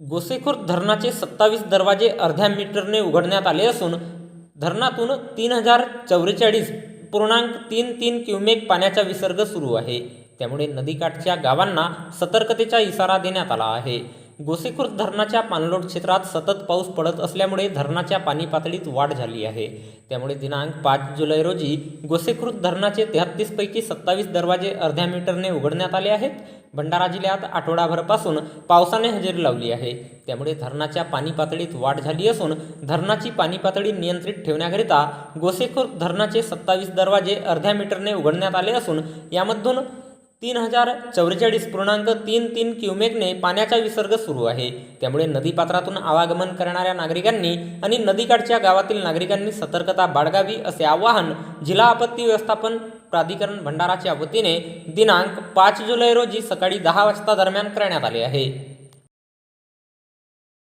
गोसेखुर्द धरणाचे सत्तावीस दरवाजे अर्ध्या मीटरने उघडण्यात आले असून धरणातून तीन हजार चौवेचाळीस पूर्णांक तीन तीन क्युमेक पाण्याचा विसर्ग सुरू आहे. त्यामुळे नदीकाठच्या गावांना सतर्कतेचा इशारा देण्यात आला आहे. गोसेखुर्द धरणाच्या पाणलोट क्षेत्रात सतत पाऊस पडत असल्यामुळे धरणाच्या पाणी पातळीत वाढ झाली आहे. त्यामुळे दिनांक पाच जुलै रोजी गोसेखुर्द धरणाचे तेहत्तीसपैकी सत्तावीस दरवाजे अर्ध्या मीटरने उघडण्यात आले आहेत. भंडारा जिल्ह्यात आठवडाभरापासून पावसाने हजेरी लावली आहे. त्यामुळे धरणाच्या पाणी पातळीत वाढ झाली असून धरणाची पाणी पातळी नियंत्रित ठेवण्याकरिता गोसेखुर्द धरणाचे सत्तावीस दरवाजे अर्ध्या मीटरने उघडण्यात आले असून यामधून तीन हजार चौवेचाळीस पूर्णांक तीन तीन क्युमेकने पाण्याचा विसर्ग सुरू आहे. त्यामुळे नदीपात्रातून आवागमन करणाऱ्या नागरिकांनी आणि नदीकाठच्या गावातील नागरिकांनी सतर्कता बाळगावी असे आवाहन जिल्हा आपत्ती व्यवस्थापन प्राधिकरण भंडाराच्या वतीने दिनांक पाच जुलै रोजी सकाळी दहा वाजता दरम्यान करण्यात आले आहे.